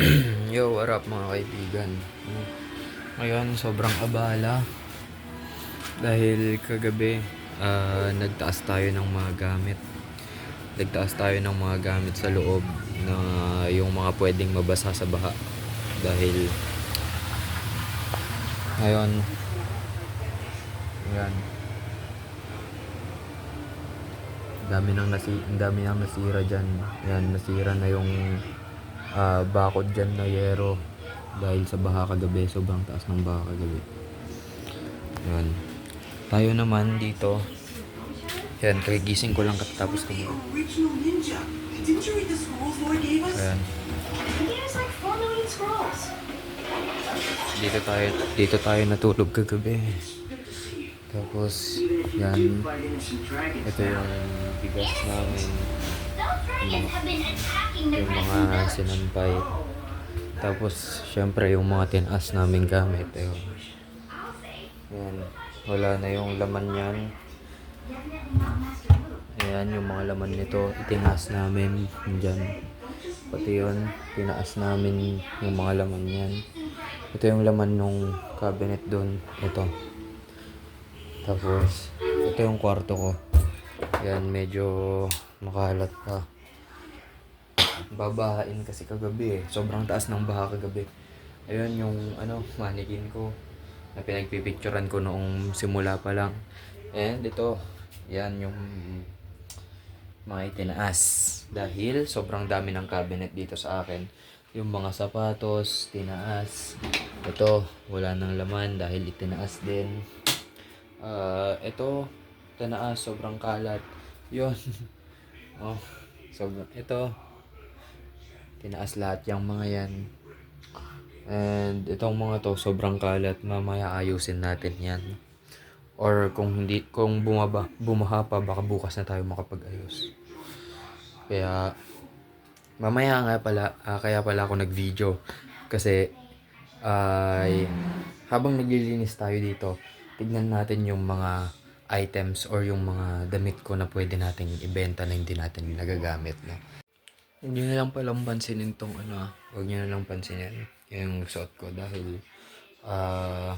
Yo, what up mga kaibigan? Ngayon, sobrang abala. Dahil kagabi, ah, nagtaas tayo ng mga gamit. Nagtaas tayo ng mga gamit sa loob na yung mga pwedeng mabasa sa baha. Dahil, ngayon, yan. dami nang nasi dami nang nasira diyan. Yan, nasira na yung ah, bakod dyan na yero dahil sa baha kagabi. Sobrang taas ng baha kagabi. Yan. Tayo naman dito. Yan, kagigising ko lang katapos ko. Ayan. There's like 4 million scrolls. Dito tayo, dito tayo natulog kagabi. Tapos, yan. Ito yung bigas namin. Those Yung mga sinampay. Tapos, syempre, yung mga tinaas namin gamit. Ayun. I'll say. Yan. Wala na yung laman yan. Ayan, yung mga laman nito, itinaas namin dyan. Pati yun, tinaas namin yung mga laman yan. Ito yung laman nung cabinet doon. Ito. Tapos, ito yung kwarto ko. Yan, medyo makalat pa. Babahain kasi kagabi eh. Sobrang taas ng baha kagabi. Ayun yung ano, mannequin ko na pinagpipicturan ko noong simula pa lang. And ito, yan yung mga itinaas. Dahil sobrang dami ng cabinet dito sa akin. Yung mga sapatos, tinaas. Ito, wala nang laman dahil itinaas din. Ah, ito, tinaas, sobrang kalat. Yun. oh, sobrang, ito, tinaas lahat yung mga yan. And itong mga to, sobrang kalat. Mamaya ayusin natin yan. Or kung hindi, kung bumaba, bumaha pa, baka bukas na tayo makapag-ayos. Kaya, mamaya nga pala, ah, kaya pala ako nag-video. Kasi, ay, habang naglilinis tayo dito, tignan natin yung mga items or yung mga damit ko na pwede nating ibenta na hindi natin nagagamit. No? Huwag nyo na lang palang pansinin tong ano ah. Huwag nyo na lang pansinin yung suot ko dahil ah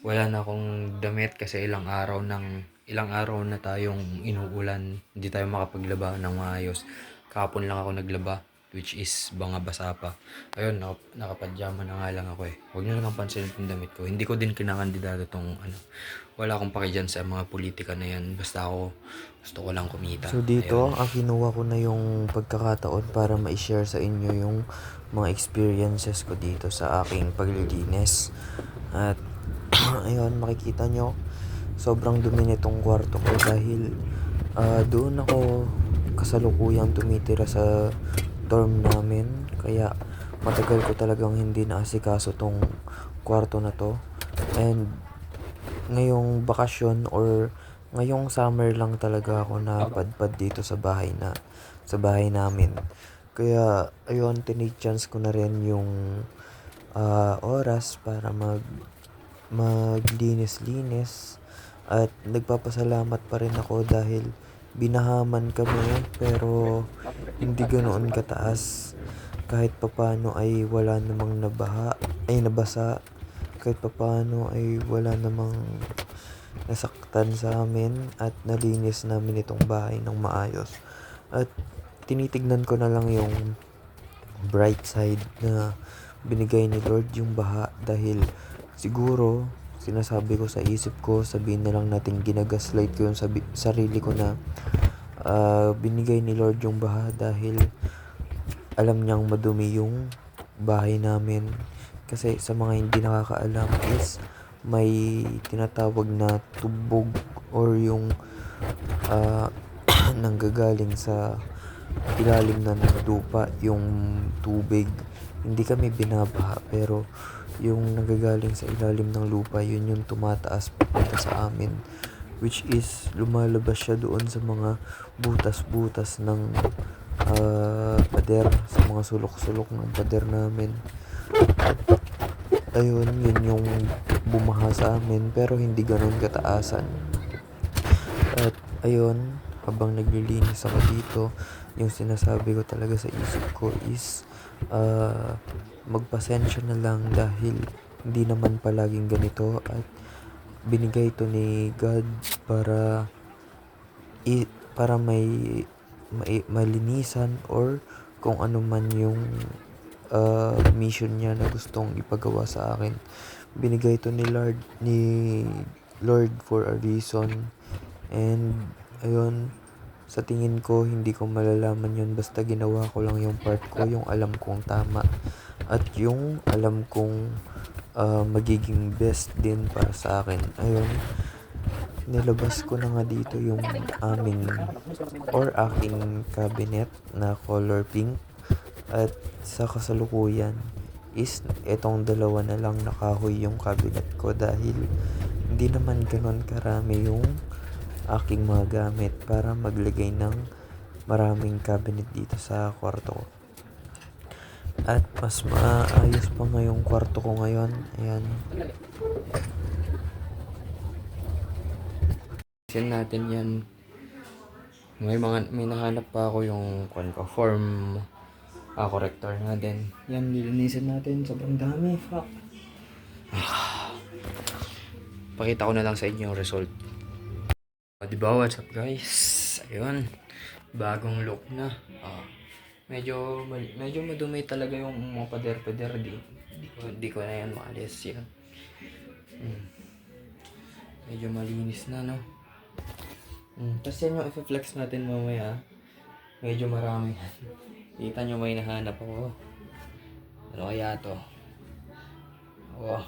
wala na akong damit kasi ilang araw nang ilang araw na tayong inuulan. Hindi tayo makapaglaba ng maayos. Kahapon lang ako naglaba which is banga basa pa. Ayun, naka, nakapadyama na nga lang ako eh. Huwag nyo lang pansinin itong damit ko. Hindi ko din kinakandidado tong ano. Wala akong paki dyan sa mga politika na yan. Basta ako, gusto ko lang kumita. So dito, Ayun. ang kinuha ko na yung pagkakataon para ma-share sa inyo yung mga experiences ko dito sa aking paglilinis. At ayun, makikita nyo, sobrang dumi nitong kwarto ko dahil ah, doon ako kasalukuyang tumitira sa dorm namin. Kaya matagal ko talagang hindi naasikaso tong kwarto na to. And ngayong bakasyon or ngayong summer lang talaga ako napadpad dito sa bahay na sa bahay namin. Kaya ayun, tinake chance ko na rin yung ah, oras para mag maglinis-linis at nagpapasalamat pa rin ako dahil binahaman kami pero hindi ganoon kataas. Kahit papano ay wala namang nabaha ay nabasa. Kahit papano ay wala namang nasaktan sa amin at nalinis namin itong bahay ng maayos. At tinitignan ko na lang yung bright side na binigay ni Lord yung baha dahil siguro sinasabi ko sa isip ko sabihin na lang natin ginagaslight ko yung sabi, sarili ko na ah, binigay ni Lord yung baha dahil alam niyang madumi yung bahay namin. Kasi sa mga hindi nakakaalam is may tinatawag na tubog or yung ah, nanggagaling sa ilalim na ng lupa yung tubig. Hindi kami binabaha pero yung nagagaling sa ilalim ng lupa yun yung tumataas papunta sa amin which is lumalabas siya doon sa mga butas-butas ng ah, pader sa mga sulok-sulok ng pader namin. Ayun yun yung bumaha sa amin pero hindi ganun kataasan. At ayun habang naglilinis ako dito yung sinasabi ko talaga sa isip ko is ah, magpasensya na lang dahil hindi naman palaging ganito at binigay to ni God para i, para may, may malinisan or kung ano man yung ah, mission niya na gustong ipagawa sa akin. Binigay to ni Lord ni Lord for a reason and ayun sa tingin ko hindi ko malalaman yun basta ginawa ko lang yung part ko yung alam kong tama at yung alam kong ah, magiging best din para sa akin ayun nilabas ko na nga dito yung aming or aking cabinet na color pink at sa kasalukuyan is etong dalawa na lang nakahoy yung cabinet ko dahil hindi naman ganon karami yung aking mga gamit para maglagay ng maraming cabinet dito sa kwarto ko. At mas maayos pa nga yung kwarto ko ngayon. Ayan. Yan natin yan. May mga may nahanap pa ako yung kwan ko, form ah, corrector natin. Yan, lilinisin natin. Sobrang dami. Fuck. Pakita ko na lang sa inyo yung result. O, diba, what's up guys? Ayun. Bagong look na. Ah, medyo, medyo madumi talaga yung mga pader-pader. Di, di, ko, di ko na yan maalis yan. Hmm. Medyo malinis na, no? Mm, Tapos yan yung i-flex natin mamaya. Medyo marami. Kita nyo may nahanap ako. Ano kaya to? Oh.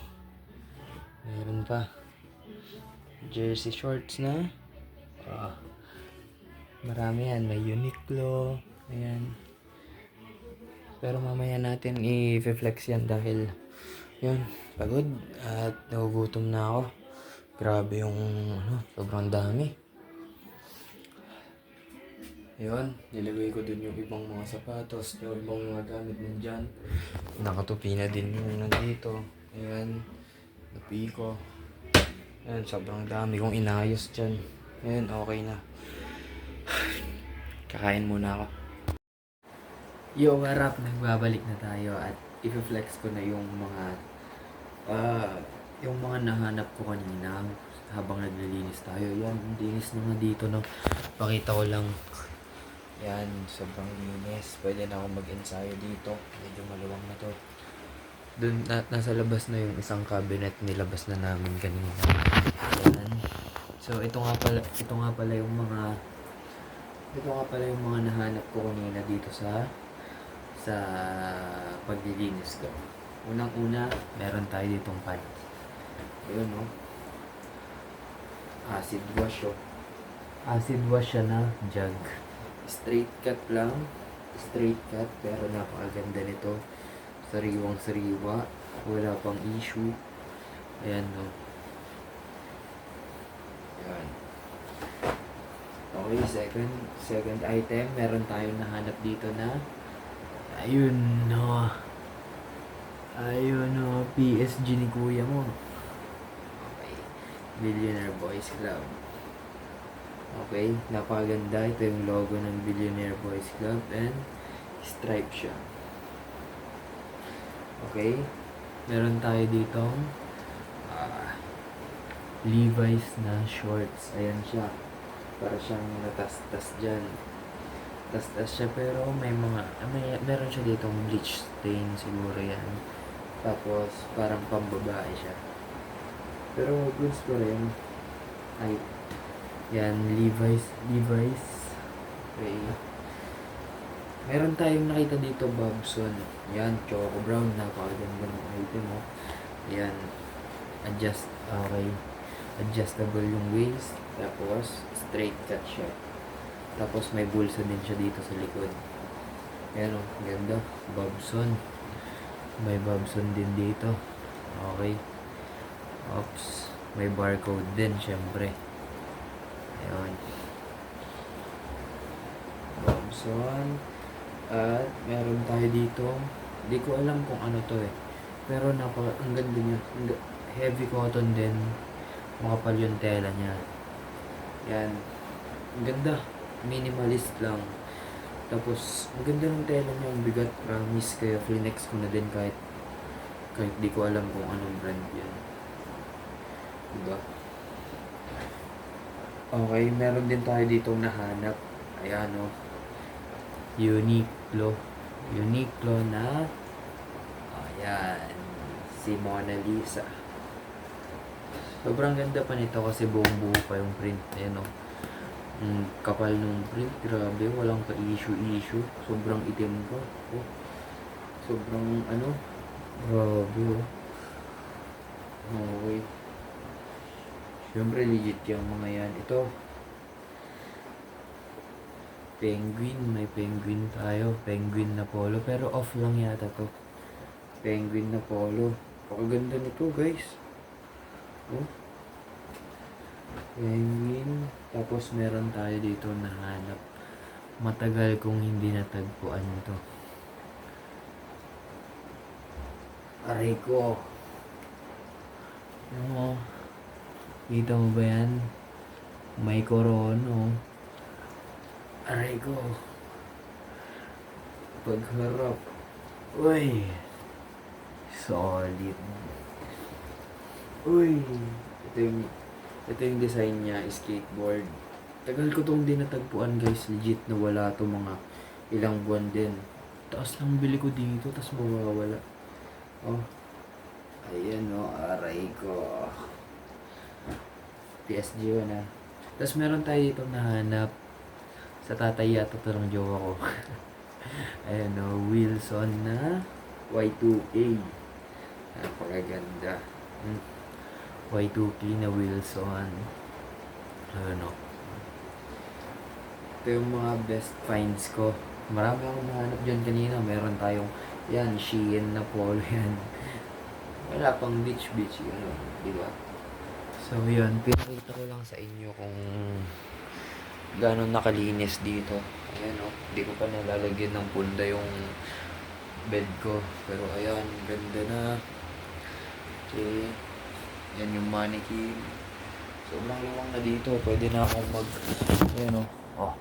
Meron pa. Jersey shorts na. Ah. Marami yan. May Uniqlo. Ayan. Pero mamaya natin i-flex yan dahil yun, pagod at nagugutom na ako. Grabe yung ano, sobrang dami. Yun, nilagay ko dun yung ibang mga sapatos, yung ibang mga gamit nandyan. Nakatupi na din yung nandito. Ayan, napi ko. Ayan, sobrang dami kong inayos dyan. Ayan, okay na. Kakain muna ako. Yo, what up? Nagbabalik na tayo at i-flex ko na yung mga ah yung mga nahanap ko kanina habang naglilinis tayo. Yan, linis na nga dito, no? Pakita ko lang. Yan, sobrang linis. Pwede na akong mag-ensayo dito. Medyo maluwang na to. Dun, na, nasa labas na yung isang cabinet nilabas na namin kanina. Yan. So, ito nga pala, ito nga pala yung mga ito nga pala yung mga nahanap ko kanina dito sa sa paglilinis ko. Unang-una, meron tayo ditong pan. Ayun, no? Acid wash, oh. Acid wash siya na jug. Straight cut lang. Straight cut, pero napakaganda nito. Sariwang sariwa. Wala pang issue. Ayan, no? Ayan. Okay, second second item, meron tayong nahanap dito na ayun no. Ayun no, PSG ni kuya mo. Okay. Billionaire Boys Club. Okay, napakaganda. Ito yung logo ng Billionaire Boys Club and stripe siya. Okay. Meron tayo dito ah, Levi's na shorts. Ayan siya. Para siyang natastas dyan. Tastas siya pero may mga, ah, may, meron siya dito bleach stain siguro yan. Tapos parang pambabae siya. Pero goods pa rin. Ay, yan, Levi's, Levi's. Okay. Meron tayong nakita dito, Bobson. Yan, Choco Brown. Napakaganda ng item mo. Yan. Adjust, okay. Adjustable yung waist. Tapos, straight cut siya. Tapos, may bulsa din siya dito sa likod. Yan o, ganda. Bobson. May Bobson din dito. Okay. Oops. May barcode din, syempre. Ayun. Bobson. At meron tayo dito. Hindi ko alam kung ano to eh. Pero napaka, ang ganda niya. Heavy cotton din. Makapal yung tela niya. Yan. Ang ganda. Minimalist lang. Tapos, ang ganda ng tela niya, ang bigat, promise. Kaya flinex ko na din kahit kahit di ko alam kung anong brand yan. Diba? Okay, meron din tayo dito nahanap. Ayan o. Uniqlo. Uniqlo na Ayan. Si Mona Lisa. Sobrang ganda pa nito kasi buong buo pa yung print. Ayan o. Ang kapal nung print. Grabe. Walang ka-issue-issue. Sobrang itim pa. Oh. Sobrang ano. Grabe oh. Okay. Siyempre legit yung mga yan. Ito. Penguin. May penguin tayo. Penguin na polo. Pero off lang yata to. Penguin na polo. Pakaganda nito guys. Oh. Penguin. Tapos meron tayo dito na hanap. Matagal kong hindi natagpuan to. Aray ko. Ano? Kita mo ba yan? May korono. Aray ko. Pagharap. Uy. Solid. Uy. Ito yung, ito yung design niya, skateboard. Tagal ko tong di natagpuan guys. Legit na wala to mga ilang buwan din. Taas lang bili ko dito, tapos mawawala. Oh. Ayan oh, aray ko. PSG ko na. Tapos meron tayo dito nahanap sa tatay yata ito ng jowa ko. Ayan oh, Wilson na Y2A. Napakaganda. Hmm. Y2K na Wilson. Ano? Ito yung mga best finds ko. Marami akong nahanap dyan kanina. Meron tayong, yan, Shein na polo yan. Wala pang beach beach yun, di ba? So yun, pinakita ko lang sa inyo kung gano'n nakalinis dito. Ayan o, hindi ko pa nalalagyan ng punda yung bed ko. Pero ayan, ganda na. Okay. Yan yung mannequin. Sobrang luwang na dito. Pwede na akong mag... Ayan o. Oh.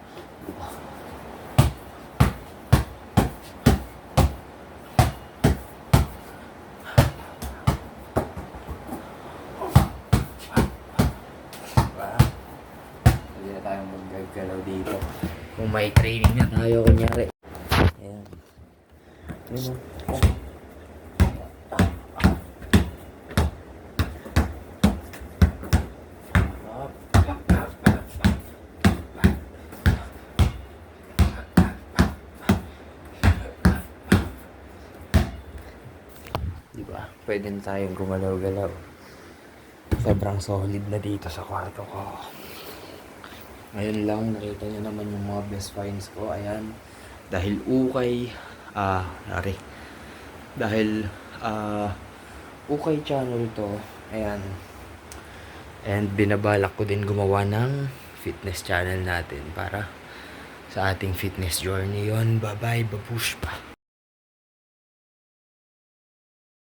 tayong maggagalaw dito. Kung may training na tayo, kunyari. Ayan. Ayan o. Oh. Di ba? Pwede na tayong gumalaw-galaw. Sobrang solid na dito sa kwarto ko. Ngayon lang, nakita niyo naman yung mga best finds ko. Ayan. Dahil ukay, ah, nari. Dahil, ah, ukay channel to. Ayan. And binabalak ko din gumawa ng fitness channel natin para sa ating fitness journey yon Bye-bye, babush pa.